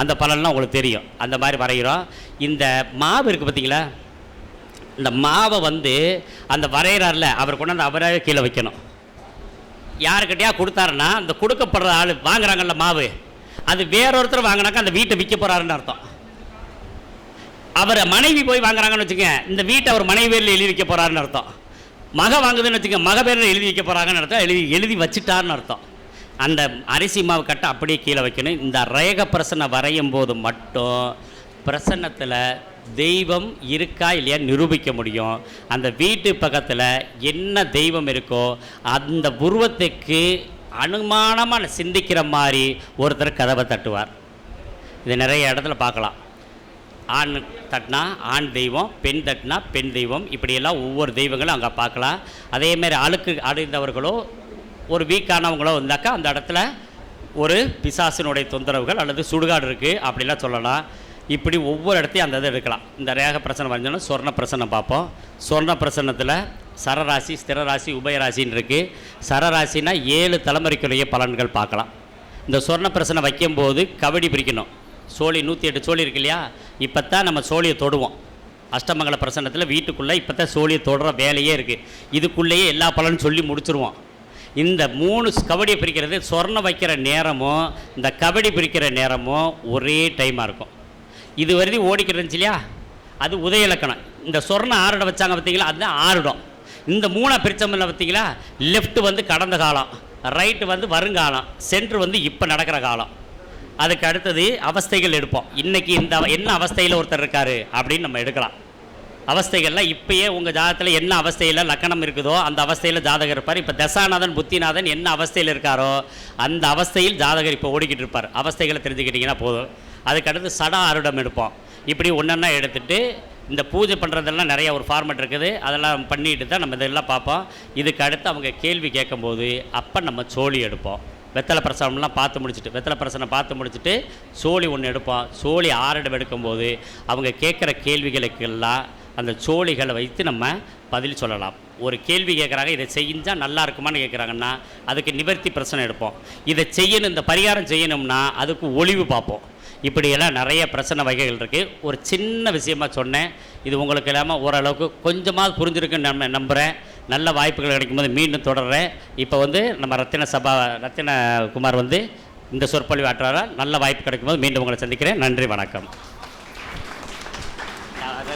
அந்த பலன்லாம் உங்களுக்கு தெரியும். அந்த மாதிரி வரைகிறோம். இந்த மாவு இருக்குது பார்த்தீங்களா? இந்த மாவை வந்து அந்த வரைகிறார்ல அவர் கொண்டாந்து அவரே கீழே வைக்கணும். யாருக்கிட்டையா கொடுத்தாருன்னா அந்த கொடுக்கப்படுற ஆள் வாங்குறாங்கல்ல மாவு. அது வேறொருத்தர் வாங்கினாக்கா அந்த வீட்டை விற்க போகிறாருன்னு அர்த்தம். அவர் மனைவி போய் வாங்குறாங்கன்னு வச்சுக்கோங்க இந்த வீட்டை அவர் மனைவி பேரில் எழுதி வைக்க போகிறாருன்னு அர்த்தம். மக வாங்குதுன்னு வச்சுக்கோங்க மக பேரில் எழுதி வைக்க போகிறாங்கன்னு அர்த்தம் எழுதி எழுதி வச்சுட்டாருன்னு அர்த்தம். அந்த அரிசி மாவு கட்டை அப்படியே கீழே வைக்கணும். இந்த ரேக பிரசனை வரையும் போது மட்டும் பிரசன்னத்தில் தெய்வம் இருக்கா இல்லையா நிரூபிக்க முடியும். அந்த வீட்டு பக்கத்தில் என்ன தெய்வம் இருக்கோ அந்த உருவத்துக்கு அனுமானமாக சிந்திக்கிற மாதிரி ஒருத்தர் கதவை தட்டுவார். இது நிறைய இடத்துல பார்க்கலாம். ஆண் தட்டினா ஆண் தெய்வம் பெண் தட்டினா பெண் தெய்வம் இப்படியெல்லாம் ஒவ்வொரு தெய்வங்களும் அங்கே பார்க்கலாம். அதேமாரி அழுக்கு அடைந்தவர்களோ ஒரு வீக்கானவங்களோ வந்தாக்கா அந்த இடத்துல ஒரு பிசாசினுடைய தொந்தரவுகள் அல்லது சுடுகாடு இருக்குது அப்படிலாம் சொல்லலாம். இப்படி ஒவ்வொரு இடத்தையும் அந்த இதை எடுக்கலாம். இந்த ரேக பிரச்சனை வரைஞ்சோன்னா சொர்ண பிரச்சனை பார்ப்போம். சொர்ண பிரசனத்தில் சரராசி ஸ்திரராசி உபயராசின்னு இருக்குது சரராசினா ஏழு தலைமுறைக்குரிய பலன்கள் பார்க்கலாம். இந்த சொர்ண பிரச்சனை வைக்கும்போது கபடி பிரிக்கணும். சோழி நூற்றி எட்டு சோழி இருக்கு இல்லையா? இப்போ தான் நம்ம சோழியை தொடுவோம். அஷ்டமங்கல பிரசன்னத்தில் வீட்டுக்குள்ளே இப்போ தான் சோழியை தொடுற வேலையே இருக்குது இதுக்குள்ளேயே எல்லா பலனும் சொல்லி முடிச்சிருவோம். இந்த மூணு கபடியை பிரிக்கிறது சொர்ணம் வைக்கிற நேரமும் இந்த கபடி பிரிக்கிற நேரமும் ஒரே டைமாக இருக்கும். இது வரைக்கும் ஓடிக்கிட்டு இருந்துச்சு இல்லையா? அது உதய இலக்கணம். இந்த சொர்ணம் ஆறிடம் வச்சாங்க பார்த்தீங்களா? அதுதான் ஆறிடும். இந்த மூணாக பிரித்தமில்ல பார்த்தீங்களா? லெஃப்ட் வந்து கடந்த காலம் ரைட்டு வந்து வருங்காலம் சென்ட்ரு வந்து இப்போ நடக்கிற காலம். அதுக்கு அடுத்தது அவஸ்தைகள் எடுப்போம். இன்றைக்கி இந்த என்ன அவஸ்தையில் ஒருத்தர் இருக்கார் அப்படின்னு நம்ம எடுக்கலாம். அவஸ்தைகள்லாம் இப்பயே உங்கள் ஜாதகத்தில் என்ன அவஸ்தையில் லக்கணம் இருக்குதோ அந்த அவஸ்தையில் ஜாதகர் இருப்பார். இப்போ தசாநாதன் புத்திநாதன் என்ன அவஸ்தையில் இருக்காரோ அந்த அவஸ்தையில் ஜாதகர் இப்போ ஓடிக்கிட்டு இருப்பார். அவஸ்தைகளை தெரிஞ்சுக்கிட்டிங்கன்னா போதும். அதுக்கடுத்து சடா அருடம் எடுப்போம். இப்படி ஒன்றொன்னா எடுத்துட்டு இந்த பூஜை பண்ணுறதெல்லாம் நிறைய ஒரு ஃபார்மேட் இருக்குது. அதெல்லாம் பண்ணிட்டு தான் நம்ம இதெல்லாம் பார்ப்போம். இதுக்கு அடுத்து அவங்க கேள்வி கேட்கும்போது அப்போ நம்ம சோழி எடுப்போம். வெத்தலை பிரசனம்லாம் பார்த்து முடிச்சுட்டு வெத்தலை பிரசனம் பார்த்து முடிச்சுட்டு சோழி ஒன்று எடுப்போம். சோழி ஆறிடம் எடுக்கும்போது அவங்க கேட்குற கேள்விகளுக்கெல்லாம் அந்த சோழிகளை வைத்து நம்ம பதில் சொல்லலாம். ஒரு கேள்வி கேட்குறாங்க இதை செஞ்சால் நல்லா இருக்குமான்னு கேட்குறாங்கன்னா அதுக்கு நிவர்த்தி பிரச்சனை எடுப்போம். இதை செய்யணும் இந்த பரிகாரம் செய்யணும்னா அதுக்கு ஒளிவு பார்ப்போம். இப்படியெல்லாம் நிறைய பிரச்சனை வகைகள் இருக்குது ஒரு சின்ன விஷயமா சொன்னேன். இது உங்களுக்கு இல்லாமல் ஓரளவுக்கு கொஞ்சமாவது புரிஞ்சிருக்குன்னு நம்ம நம்புகிறேன் நல்ல வாய்ப்புகள் கிடைக்கும் போது மீண்டும் தொடர்றேன். இப்போ வந்து நம்ம ரத்தின சபா ரத்தின குமார் வந்து இந்த சொற்பொழிவு ஆற்றுறாரா நல்ல வாய்ப்பு கிடைக்கும் போது மீண்டும் உங்களை சந்திக்கிறேன். நன்றி வணக்கம்.